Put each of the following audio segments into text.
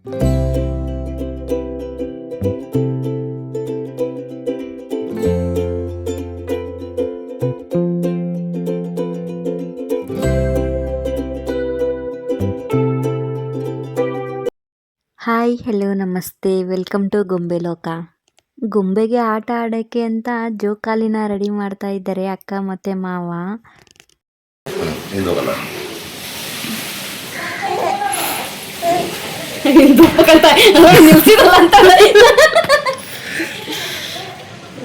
Hi hello namaste. Welcome to Gombe Loka ಗೊಂಬೆಗೆ ಆಟ ಆಡೋಕ್ಕೆ ಅಂತ ಜೋಕಾಲಿನ ರೆಡಿ ಮಾಡ್ತಾ ಇದ್ದಾರೆ ಅಕ್ಕ ಮತ್ತು ಮಾವ. ಹಿಂದೋಗಲ್ಲ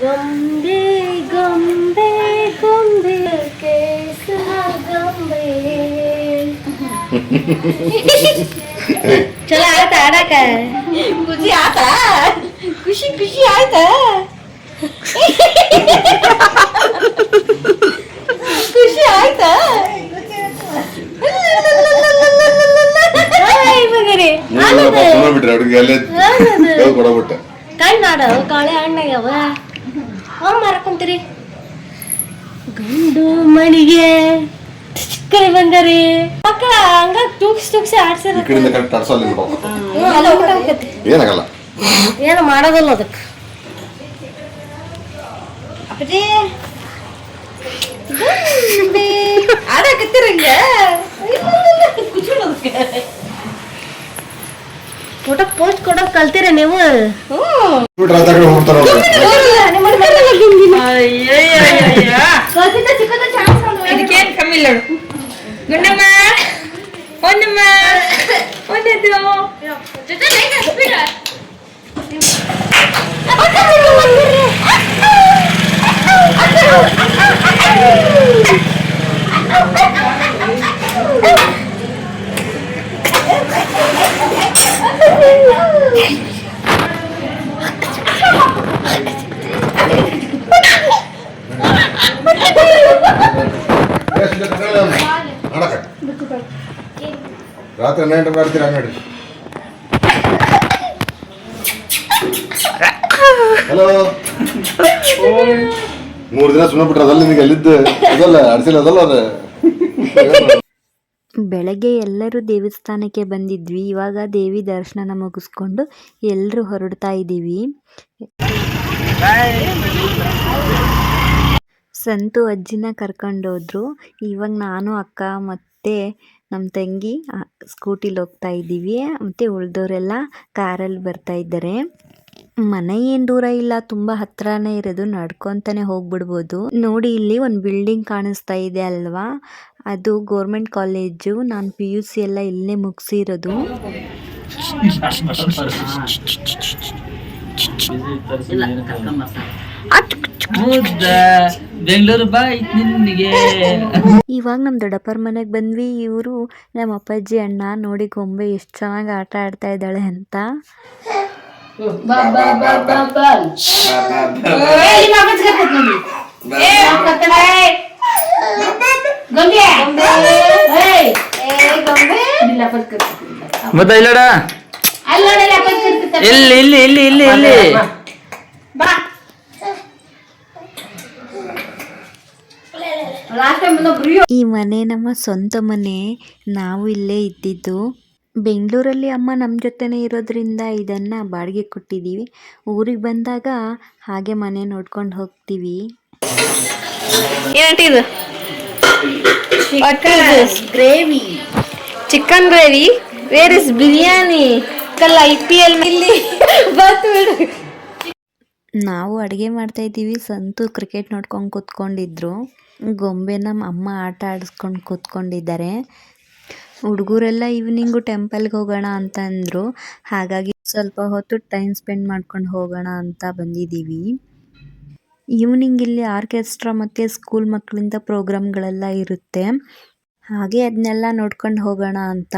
ಗೊಂಬೆ ಗೊಂಬೆ ಗೊಂಬೆ ಕೇಸರ ಗೊಂಬೆ. ಚಲೋ ಆಯ್ತಾ ಆಡಾಕ? ಖುಷಿ ಆತ? ಖುಷಿ ಖುಷಿ ಆಯ್ತಾ? ಸುಮ್ಮನೆ ಬಿಟ್ರೆ ಅವ್ರಿಗೆ ಅಲ್ಲೇ ಕೊಡಬಿಟ್ಟೆ ಕಣ್ಣಾಡ ಕಾಳೆ ಹಣ್ಣಾಗ್ಯಾವ ಅವ್ ಮಾರ್ಕೊಂತೀರಿ ಗಂಡು ಮಣಿಗೆ ಚಿಕ್ಕರಿ ಬಂಗಾರಿ ಮಕ್ಕಳ ಹಂಗ ತೂಕ್ಸಿ ತೂಕ್ಸಿ ಆಡ್ಸಿರ ಈ ಕಡೆಯಿಂದ ಕರೆಕ್ಟ್ ಅಡ್ಸಲ್ಲಿ ಬಿಡ್ಬೇಕು ಅಲ್ಲ ಊಟ ಆಕತಿ ಏನಾಗಲ್ಲ ಏನು ಮಾಡೋದಲ್ಲ ಅದಕ್ಕೆ ಅಪ್ಪಜಿ ಗೊಂಬೆ ಆಡಕತ್ತೀರಂಗ ಊಟ ಪೋಸ್ಟ್ ಕೊಡೋದು ಕಲ್ತೀರ ನೀವು ಇದಕ್ಕೇನ್ ಕಮ್ಮಿ ಇಲ್ಲ ಗುಂಡಮ್ಮ ಒಂದಮ್ಮ ಒಂದೆದ್ದು ರಾತ್ರಿ ಹನ್ನೆರಡು ನೋಡಿ. ಹಲೋ ಮೂರು ದಿನ ಸುಮ್ಮನೆ ಬಿಟ್ರೆ ಅದಲ್ಲ ನಿಮಗೆ ಅಲ್ಲಿದ್ದು ಅದಲ್ಲ ಅಡ್ಸಿಲ್ಲ ಅದಲ್ಲ ಅದು. ಬೆಳಗ್ಗೆ ಎಲ್ಲರೂ ದೇವಸ್ಥಾನಕ್ಕೆ ಬಂದಿದ್ವಿ. ಇವಾಗ ದೇವಿ ದರ್ಶನ ಮುಗಿಸ್ಕೊಂಡು ಎಲ್ಲರೂ ಹೊರಡ್ತಾ ಇದ್ದೀವಿ. ಸಂತು ಅಜ್ಜಿನ ಕರ್ಕೊಂಡೋದ್ರು. ಇವಾಗ ನಾನು ಅಕ್ಕ ಮತ್ತು ನಮ್ಮ ತಂಗಿ ಸ್ಕೂಟಿಲಿ ಹೋಗ್ತಾ ಇದ್ದೀವಿ. ಮತ್ತು ಉಳಿದವರೆಲ್ಲ ಕಾರಲ್ಲಿ ಬರ್ತಾ ಇದ್ದಾರೆ. ಮನೆ ಏನು ದೂರ ಇಲ್ಲ ತುಂಬ ಹತ್ರನೇ ಇರೋದು ನಡ್ಕೊತಾನೆ ಹೋಗ್ಬಿಡ್ಬೋದು. ನೋಡಿ ಇಲ್ಲಿ ಒಂದು ಬಿಲ್ಡಿಂಗ್ ಕಾಣಿಸ್ತಾ ಇದೆ ಅಲ್ವಾ? ಅದು ಗೋರ್ಮೆಂಟ್ ಕಾಲೇಜು ನಾನು ಪಿ ಯು ಸಿ ಎಲ್ಲ ಇಲ್ಲೇ ಮುಗಿಸಿರೋದು. ಬೆಂಗಳೂರು ಬಾಯ್ ನಿನ್ಗೆ. ಇವಾಗ ನಮ್ಮ ದೊಡ್ಡಪ್ಪರ ಮನೆಗೆ ಬಂದ್ವಿ. ಇವರು ನಮ್ಮ ಅಪ್ಪಾಜಿ ಅಣ್ಣ ನೋಡಿ ಗೊಂಬೆ ಎಷ್ಟು ಚೆನ್ನಾಗಿ ಆಟ ಆಡ್ತಾ ಇದ್ದಾಳೆ ಅಂತ. ಮತ್ತೆ ಇಲ್ಲಡ? ಇಲ್ಲಿ ಇಲ್ಲಿ ಇಲ್ಲಿ ಇಲ್ಲಿ. ಇಲ್ಲಿ ಈ ಮನೆ ನಮ್ಮ ಸ್ವಂತ ಮನೆ. ನಾವು ಇಲ್ಲೇ ಇದ್ದಿದ್ದು. ಬೆಂಗಳೂರಲ್ಲಿ ಅಮ್ಮ ನಮ್ಮ ಜೊತೆನೇ ಇರೋದ್ರಿಂದ ಇದನ್ನು ಬಾಡಿಗೆ ಕೊಟ್ಟಿದ್ದೀವಿ. ಊರಿಗೆ ಬಂದಾಗ ಹಾಗೆ ಮನೆ ನೋಡ್ಕೊಂಡು ಹೋಗ್ತೀವಿ. ಏನಂಟಿ ಇದು? Gravy chicken gravy where is biryani ಕಲ್ಲ ಐ ಪಿ ಎಲ್ ಇಲ್ಲಿ ಬಂತು ನಾವು ಅಡುಗೆ ಮಾಡ್ತಾಯಿದ್ದೀವಿ ಸಂತು ಕ್ರಿಕೆಟ್ ನೋಡ್ಕೊಂಡು ಕೂತ್ಕೊಂಡಿದ್ರು. ಗೊಂಬೆ ನಮ್ಮ ಅಮ್ಮ ಆಟ ಆಡಿಸ್ಕೊಂಡು ಕೂತ್ಕೊಂಡಿದ್ದಾರೆ. ಹುಡುಗರೆಲ್ಲ ಈವ್ನಿಂಗು ಟೆಂಪಲ್ಗೆ ಹೋಗೋಣ ಅಂತ ಅಂದರು. ಹಾಗಾಗಿ ಸ್ವಲ್ಪ ಹೊತ್ತು ಟೈಮ್ ಸ್ಪೆಂಡ್ ಮಾಡ್ಕೊಂಡು ಹೋಗೋಣ ಅಂತ ಬಂದಿದ್ದೀವಿ. ಈವ್ನಿಂಗ್ ಇಲ್ಲಿ ಆರ್ಕೆಸ್ಟ್ರಾ ಮತ್ತು ಸ್ಕೂಲ್ ಮಕ್ಕಳಿಂದ ಪ್ರೋಗ್ರಾಮ್ಗಳೆಲ್ಲ ಇರುತ್ತೆ. ಹಾಗೆ ಅದನ್ನೆಲ್ಲ ನೋಡ್ಕೊಂಡು ಹೋಗೋಣ ಅಂತ.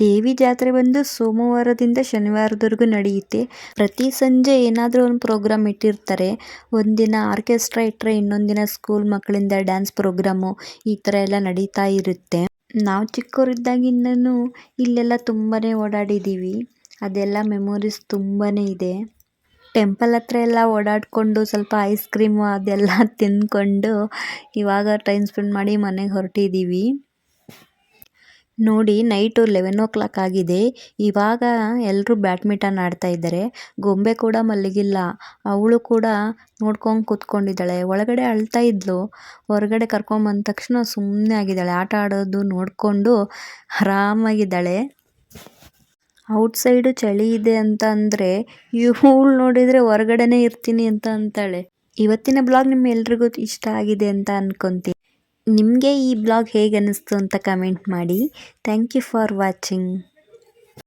ದೇವಿ ಜಾತ್ರೆ ಬಂದು ಸೋಮವಾರದಿಂದ ಶನಿವಾರದವರೆಗೂ ನಡೆಯುತ್ತೆ. ಪ್ರತಿ ಸಂಜೆ ಏನಾದರೂ ಒಂದು ಪ್ರೋಗ್ರಾಮ್ ಇಟ್ಟಿರ್ತಾರೆ. ಒಂದಿನ ಆರ್ಕೆಸ್ಟ್ರಾ ಇಟ್ಟರೆ ಇನ್ನೊಂದಿನ ದಿನ ಸ್ಕೂಲ್ ಮಕ್ಕಳಿಂದ ಡ್ಯಾನ್ಸ್ ಪ್ರೋಗ್ರಾಮು ಈ ಥರ ಎಲ್ಲ ನಡೀತಾ ಇರುತ್ತೆ. ನಾವು ಚಿಕ್ಕವರಿದ್ದಾಗಿಂದನೂ ಇಲ್ಲೆಲ್ಲ ತುಂಬಾ ಓಡಾಡಿದ್ದೀವಿ ಅದೆಲ್ಲ ಮೆಮೊರೀಸ್ ತುಂಬಾ ಇದೆ. ಟೆಂಪಲ್ ಹತ್ರ ಎಲ್ಲ ಓಡಾಡಿಕೊಂಡು ಸ್ವಲ್ಪ ಐಸ್ ಕ್ರೀಮು ಅದೆಲ್ಲ ತಿಂದ್ಕೊಂಡು ಇವಾಗ ಟೈಮ್ ಸ್ಪೆಂಡ್ ಮಾಡಿ ಮನೆಗೆ ಹೊರಟಿದ್ದೀವಿ ನೋಡಿ ನೈಟು ಲೆವೆನ್ ಓ ಕ್ಲಾಕ್ ಆಗಿದೆ. ಇವಾಗ ಎಲ್ಲರೂ ಬ್ಯಾಡ್ಮಿಂಟನ್ ಆಡ್ತಾ ಇದ್ದಾರೆ. ಗೊಂಬೆ ಕೂಡ ಮಲಗಿಲ್ಲ. ಅವಳು ಕೂಡ ನೋಡ್ಕೊಂಡು ಕೂತ್ಕೊಂಡಿದ್ದಾಳೆ. ಒಳಗಡೆ ಅಳ್ತಾ ಇದ್ಲು. ಹೊರಗಡೆ ಕರ್ಕೊಂಬಂದ ತಕ್ಷಣ ಸುಮ್ಮನೆ ಆಗಿದ್ದಾಳೆ. ಆಟ ಆಡೋದು ನೋಡಿಕೊಂಡು ಆರಾಮಾಗಿದ್ದಾಳೆ. ಔಟ್ಸೈಡು ಚಳಿ ಇದೆ ಅಂತ ಅಂದರೆ, ಇವಳು ನೋಡಿದರೆ ಹೊರಗಡೆನೇ ಇರ್ತೀನಿ ಅಂತ ಅಂತಾಳೆ. ಇವತ್ತಿನ ಬ್ಲಾಗ್ ನಿಮ್ಮೆಲ್ರಿಗೂ ಇಷ್ಟ ಆಗಿದೆ ಅಂತ ಅನ್ಕೊಂತೀನಿ. ನಿಮಗೆ ಈ ಬ್ಲಾಗ್ ಹೇಗೆ ಅನ್ನಿಸ್ತು ಅಂತ ಕಮೆಂಟ್ ಮಾಡಿ. Thank you for watching